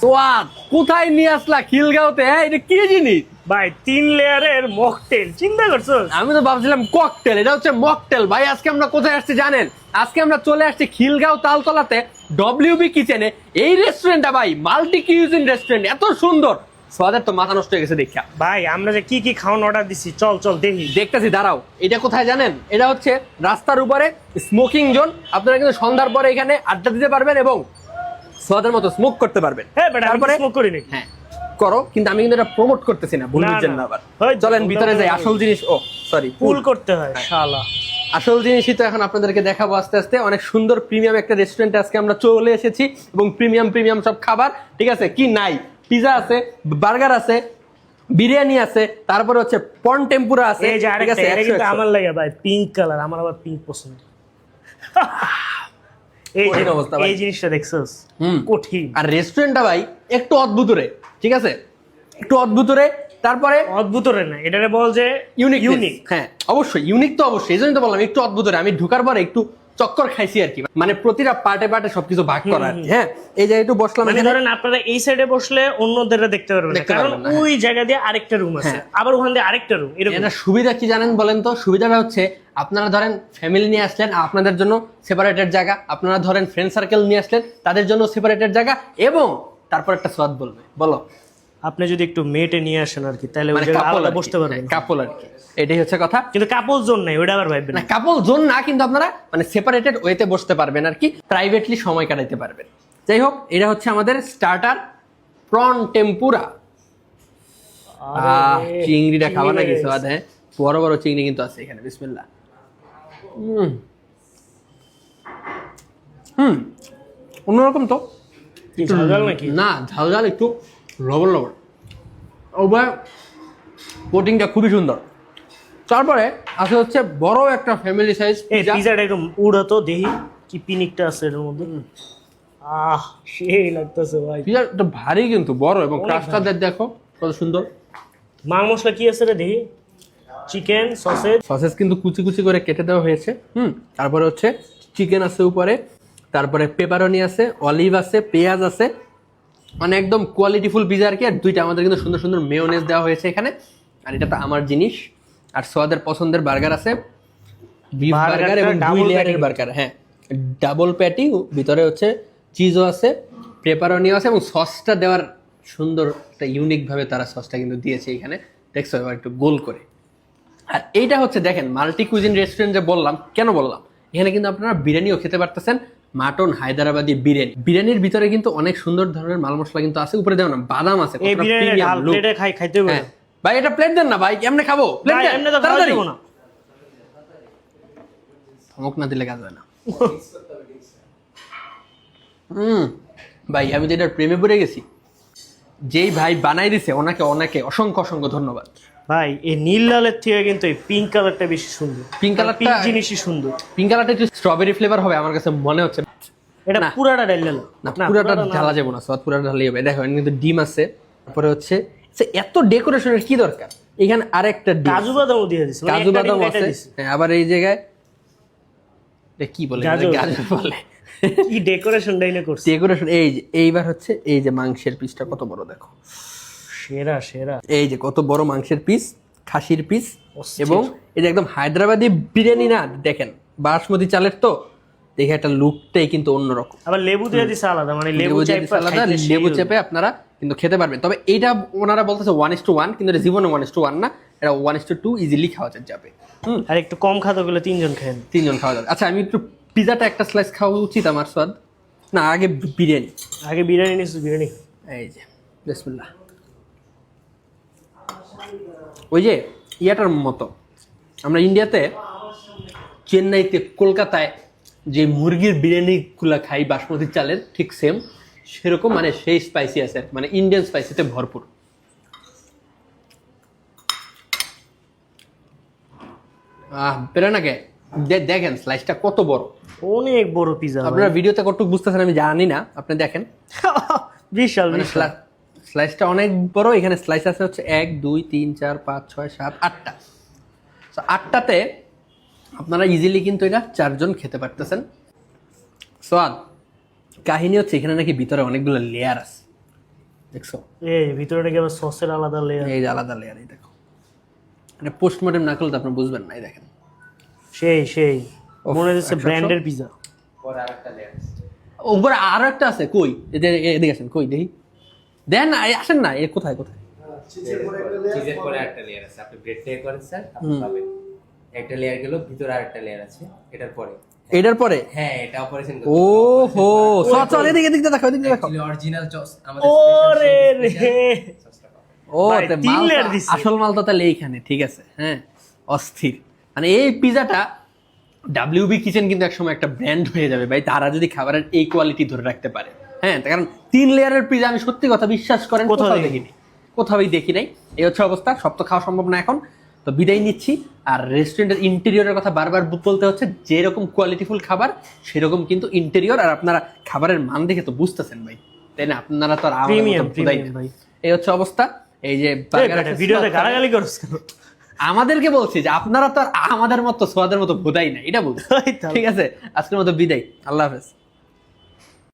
সোয়াদ কোথায় নিয়ে আসলা খিলগাঁওতে? হ্যাঁ এটা কি জিনিস? ভাই তিন লেয়ারের মকটেল চিন্তা করছ আমি তো ভাবছিলাম ককটেল এটা হচ্ছে মকটেল। ভাই আজকে আমরা কোথায় আসছি জানেন? আজকে আমরা চলে আসছি খিলগাঁও তালতলাতে ডব্লিউবি কিচেনে এই রেস্টুরেন্টটা ভাই মাল্টি কিউজিন রেস্টুরেন্ট এত সুন্দর। সোয়াদের তো মাথা নষ্ট হয়ে গেছে দেখা। ভাই আমরা যে কি কি খাওয়ান অর্ডার দিছি চল চল দেখি। দেখতেছি দাঁড়াও এটা কোথায় জানেন? এটা হচ্ছে রাস্তার উপরে স্মোকিং জোন আপনারা কিন্তু সন্ধ্যার পরে এখানে আড্ডা দিতে পারবেন এবং সোয়াদের মতো স্মোক করতে পারবেন। হ্যাঁ বেটা তারপরে স্মোক করি নাকি হ্যাঁ করো কিন্তু আমি কিন্তু এটা প্রমোট করতেছি না ভুল বুঝছেন না। আবার। চলেন ভিতরে যাই আসল জিনিস ও সরি পুল করতে হয় শালা। আসল জিনিসই তো এখন আপনাদেরকে দেখাবো আস্তে আস্তে অনেক সুন্দর প্রিমিয়াম একটা রেস্টুরেন্টে আজকে আমরা চলে এসেছি এবং প্রিমিয়াম প্রিমিয়াম সব খাবার ঠিক আছে? কি নাই? পিজা আছে বার্গার আছে বিরিয়ানি আছে তারপরে হচ্ছে পন টেম্পুরা আছে ঠিক আছে। আমার লাগে ভাই পিঙ্ক কালার আমার আবার পিঙ্ক পছন্দ। কঠিন অবস্থা ভাই। এই জিনিসটা দেখছস হুম। কঠিন আর রেস্টুরেন্টটা ভাই একটু অদ্ভুত রে ঠিক আছে একটু অদ্ভুত রে তারপরে অদ্ভুত রে না এটারে বল যে ইউনিক ইউনিক হ্যাঁ অবশ্যই ইউনিক তো অবশ্যই এই জন্য তো বললাম একটু অদ্ভুত রে। আমি ঢুকার পরে একটু চক্কর খাইছি আর কি। মানে প্রতিটা পার্টে পার্টে সবকিছু ভাগ করা আর কি। হ্যাঁ এই যে একটু বসলাম মানে ধরেন আপনারা এই সাইডে বসলে অন্যদের দেখতে পারবেন না কারণ হ্যাঁ। ওই জায়গা দিয়ে আরেকটা রুম আছে। আবার ওখান দিয়ে আরেকটা রুম এরকম। এটা সুবিধা কি জানেন বলেন তো? সুবিধাটা হচ্ছে আপনারা ধরেন ফ্যামিলি নিয়ে আসলেন আপনাদের জন্য সেপারেটেড জায়গা। আপনারা ধরেন ফ্রেন্ড সার্কেল নিয়ে আসলেন তাদের জন্য সেপারেটেড জায়গা এবং তারপর একটা স্বাদ বলবে। বলো। আপনি যদি একটু মেটে নিয়ে আসেন আর কি তাহলে ওই মানে আলাদা বসতে পারবেন। কাপল আর কি। এটাই হচ্ছে কথা। কিন্তু কাপল জোন নাই ওটা আবার ভাববেন না কাপল জোন না কিন্তু আপনারা মানে সেপারেটেড ওয়েতে বসতে পারবেন আর কি প্রাইভেটলি সময় কাটাইতে পারবেন। যাই হোক এটা হচ্ছে আমাদের স্টার্টার প্রন টেম্পুরা আহ চিংড়িটা খাওয়া নাকি স্বাদ হ্যাঁ। বড় বড় চিংড়ি কিন্তু আছে এখানে বিসমিল্লাহ। হুম। হুম অন্যরকম তো। না ঝাল ঝাল একটু লবণ লবণ ওবার কোটিংটা খুবই সুন্দর। তারপরে আসলে হচ্ছে বড় একটা ফ্যামিলি সাইজ এই পিজাটা একটু উড়াতো দেখি কি পিনিকটা আছে এর মধ্যে। আহ সেই লাগতেছে ভাই। পিজাটা ভারী কিন্তু বড় এবং ক্রাশটা দেখো কত সুন্দর। মাং মশলা কি আছে রে দেখি? চিকেন সসেজ সসেজ কিন্তু কুচি কুচি করে কেটে দেওয়া হয়েছে হুম। তারপরে হচ্ছে চিকেন আছে উপরে তারপরে পেপারনি আছে অলিভ আছে পেঁয়াজ আছে মানে একদম কোয়ালিটিফুল পিজা আর কি আর দুইটা আমাদের কিন্তু সুন্দর সুন্দর মেয়োনেজ দেওয়া হয়েছে এখানে। আর এটা তো আমার জিনিস। আর সোয়াদের পছন্দের বার্গার আছে বিফ বার্গার এবং দুই লেয়ারের বার্গার হ্যাঁ। ডাবল প্যাটি ভিতরে হচ্ছে চিজও আছে পেপারনিও আছে এবং সসটা দেওয়ার সুন্দর একটা ইউনিক ভাবে তারা সসটা কিন্তু দিয়েছে এখানে। দেখছ এবার একটু গোল করে। আর এইটা হচ্ছে দেখেন মাল্টি কুইজিন রেস্টুরেন্ট যে বললাম কেন বললাম? এখানে কিন্তু আপনারা বিরিয়ানিও খেতে পারতেছেন মাটন হায়দ্রাবাদি বিরিয়ানি। বিরিয়ানির ভিতরে কিন্তু অনেক সুন্দর ধরনের মাল মশলা কিন্তু আছে। উপরে দেওয়া না বাদাম আছে খাইতে হ্যাঁ। ভাই এটা প্লেট দেন না ভাই কেমনে খাব। প্লেট দেন এমনি তাড়াতাড়ি। যাব না। না দিলে কাজ হয় না। হুম। ভাই আমি তো এটার প্রেমে পড়ে গেছি। যেই ভাই বানাই দিছে ওনাকে অনেকে অসংখ্য অসংখ্য ধন্যবাদ। ভাই এই নীল লালের থেকে কিন্তু এই পিঙ্ক কালারটা বেশি সুন্দর। পিঙ্ক colourটা- পিঙ্ক জিনিসই সুন্দর। পিঙ্ক কালারটা একটু স্ট্রবেরি ফ্লেভার হবে আমার কাছে মনে হচ্ছে। এটা না। পুরাটা ডাল লাল না পুরাটা ঢালা যাব না সব পুরাটা ঢালাই যাবে দেখো এখানে কিন্তু ডিম আছে তারপরে হচ্ছে এত ডেকোরেশনের কি দরকার? এখানে আরেকটা ডিম কাজু বাদামও দিয়ে দিছে মানে কাজু বাদাম আছে। হ্যাঁ, আবার এই জায়গায় এটা কি বলে। গাজর বলে। কি করছে? ডেকোরেশন এই যে এইবার হচ্ছে এই যে মাংসের পিসটা কত বড় দেখো। সেরা সেরা। এই যে কত বড় মাংসের পিস খাসির পিস এবং এই যে একদম হায়দ্রাবাদি বিরিয়ানি না দেখেন বাসমতি চালের তো দেখে একটা লুকটাই কিন্তু অন্যরকম। আবার লেবু দিয়ে দিছে আলাদা মানে লেবু দিছে আলাদা লেবু চেপে আপনারা কিন্তু খেতে পারবেন। তবে এইটা ওনারা বলতেছে ওয়ান ইস টু ওয়ান কিন্তু এটা জীবনে ওয়ান ইস টু ওয়ান না এটা one is to two easily খাওয়া যাবে। হুম। আর একটু কম খাতে গেলে তিনজন খায়। তিনজন খাওয়া যাবে। আচ্ছা আমি একটু পিজাটা একটা স্লাইস খাওয়া উচিত আমার স্বাদ। না আগে বিরিয়ানি। আগে বিরিয়ানি নিস বিরিয়ানি। এই যে বিসমিল্লাহ। ওই যে ইয়াটার মতো। আমরা ইন্ডিয়াতে চেন্নাইতে কলকাতায় যে মুরগির বিরিয়ানিগুলো খাই বাসমতি চালের ঠিক সেম সেরকম মানে সেই স্পাইসি আছে। মানে ইন্ডিয়ান স্পাইসিতে ভরপুর। আহ পেরে না কে? দে- দেখেন স্লাইসটা কত বড়। অনেক বড় পিজা আপনারা ভিডিওতে কতটুকু বুঝতেছেন আমি জানি না আপনি দেখেন। বিশাল মানে বিশাল। স্লাইসটা অনেক বড় এখানে স্লাইস আছে হচ্ছে এক দুই তিন চার পাঁচ ছয় সাত আটটা। তো আটটাতে আপনারা ইজিলি কিন্তু এটা চারজন খেতে পারতেছেন। সোয়াদ কাহিনী হচ্ছে এখানে নাকি ভিতরে অনেকগুলো লেয়ার আছে। দেখছ? এই ভিতরে নাকি আবার সসের আলাদা লেয়ার এই আলাদা লেয়ার এই দেখো। এটা পোস্টমর্টম না করলে তো আপনি বুঝবেন না এই দেখেন। সেই সেই। মনে হচ্ছে ব্র্যান্ডের পিজা পরে আরেকটা উপরে আরও একটা আছে কই? এদিকে আসেন কই দেখি। দেন না আসেন না এ কোথায় কোথায়? চিজের পরে একটা লেয়ার আছে আপনি ব্রেড করেন স্যার আপনি পাবেন। একটা লেয়ার গেল ভিতরে আরেকটা লেয়ার আছে এটার পরে। এটার পরে? হ্যাঁ এটা অপারেশন ও হো চল চল এদিকে এদিকে দেখো এদিকে দেখো অরিজিনাল চস আমাদের ওরে রে। ও তে মাল। আসল মাল তো তাহলে এইখানে ঠিক আছে হ্যাঁ অস্থির। মানে এই পিজাটা ডাব্লিউবি কিচেন কিন্তু একসময় একটা ব্র্যান্ড হয়ে যাবে ভাই। তারা যদি খাবারের এই কোয়ালিটি ধরে রাখতে পারে। হ্যাঁ কারণ তিন লেয়ারের পিজা আমি সত্যি কথা বিশ্বাস করেন কোথাও দেখিনি। কোথাওই দেখি নাই। এই হচ্ছে অবস্থা সব তো খাওয়া সম্ভব না এখন। তো বিদায় নিচ্ছি। আর রেস্টুরেন্টের ইন্টেরিয়রের কথা বারবার বলতে হচ্ছে যেরকম কোয়ালিটিফুল খাবার সেরকম কিন্তু ইন্টেরিয়র আর আপনারা খাবারের মান দেখে তো বুঝতেছেন ভাই। তাই না? আপনারা তো আর। এই হচ্ছে অবস্থা। এই যে ভিডিওতে গালাগালি করছ কেন? আমাদেরকে বলছি যে আপনারা তো আর আমাদের মতো সোয়াদের মতো ভোদাই না এটা বলছি। ঠিক আছে? আজকের মতো বিদায়। আল্লাহ হাফেজ।